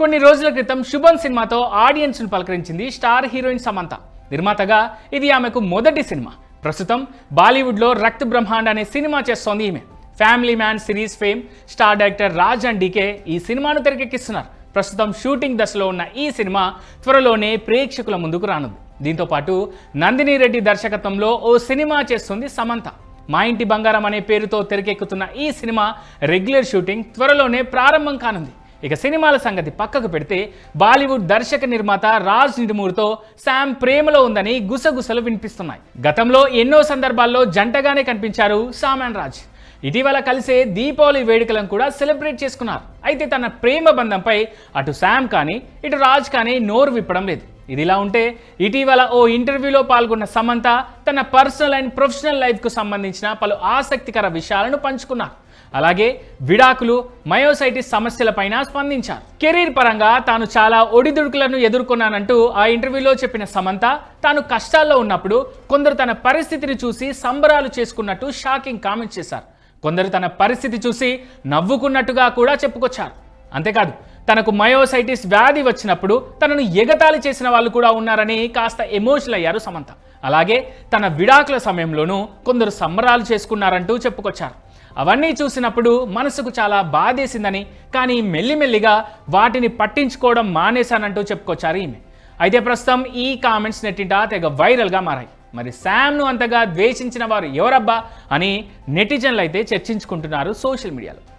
కొన్ని రోజుల క్రితం శుభం సినిమాతో ఆడియన్స్ను పలకరించింది స్టార్ హీరోయిన్ సమంత. నిర్మాతగా ఇది ఆమెకు మొదటి సినిమా. ప్రస్తుతం బాలీవుడ్లో రక్త్ బ్రహ్మాండ్ అనే సినిమా చేస్తోంది ఈమె. Family man series fame star director Raj and DK ఈ సినిమాను తెరకెక్కిస్తున్నారు. ప్రస్తుతం షూటింగ్ దశలో ఉన్న ఈ సినిమా త్వరలోనే ప్రేక్షకుల ముందుకు రానుంది. దీంతో పాటు నందిని రెడ్డి దర్శకత్వంలో ఓ సినిమా చేస్తుంది సమంత. మా ఇంటి బంగారం అనే పేరుతో తెరకెక్కుతున్న ఈ సినిమా రెగ్యులర్ షూటింగ్ త్వరలోనే ప్రారంభం కానుంది. ఇక సినిమాల సంగతి పక్కకు పెడితే బాలీవుడ్ దర్శక నిర్మాత రాజ్ నిడుమూర్తో శామ్ ప్రేమలో ఉందని గుసగుసలు వినిపిస్తున్నాయి. గతంలో ఎన్నో సందర్భాల్లో జంటగానే కనిపించారు శామ్ అండ్ రాజ్. ఇటీవల కలిసే దీపావళి వేడుకలను కూడా సెలబ్రేట్ చేసుకున్నారు. అయితే తన ప్రేమ బంధంపై అటు శామ్ కానీ ఇటు రాజ్ కానీ నోరు విప్పడం లేదు. ఇదిలా ఉంటే ఇటీవల ఓ ఇంటర్వ్యూలో పాల్గొన్న సమంత తన పర్సనల్ అండ్ ప్రొఫెషనల్ లైఫ్కు సంబంధించిన పలు ఆసక్తికర విషయాలను పంచుకున్నారు. అలాగే విడాకులు మయోసైటిస్ సమస్యలపైన స్పందించారు. కెరీర్ పరంగా తాను చాలా ఒడిదుడుకులను ఎదుర్కొన్నానంటూ ఆ ఇంటర్వ్యూలో చెప్పిన సమంత తాను కష్టాల్లో ఉన్నప్పుడు కొందరు తన పరిస్థితిని చూసి సంబరాలు చేసుకున్నట్టు షాకింగ్ కామెంట్స్ చేశారు. కొందరు తన పరిస్థితి చూసి నవ్వుకున్నట్టుగా కూడా చెప్పుకొచ్చారు. అంతేకాదు తనకు మయోసైటిస్ వ్యాధి వచ్చినప్పుడు తనను ఎగతాళి చేసిన వాళ్ళు కూడా ఉన్నారని కాస్త ఎమోషనల్ అయ్యారు సమంత. అలాగే తన విడాకుల సమయంలోనూ కొందరు సంబరాలు చేసుకున్నారంటూ చెప్పుకొచ్చారు. అవన్నీ చూసినప్పుడు మనసుకు చాలా బాధేసిందని కానీ మెల్లిమెల్లిగా వాటిని పట్టించుకోవడం మానేశానంటూ చెప్పుకొచ్చారు ఈమె. అయితే ప్రస్తుతం ఈ కామెంట్స్ నెట్టింటా తెగ వైరల్గా మారాయి. మరి శామ్ను అంతగా ద్వేషించిన వారు ఎవరబ్బా అని నెటిజన్లు అయితే చర్చించుకుంటున్నారు సోషల్ మీడియాలో.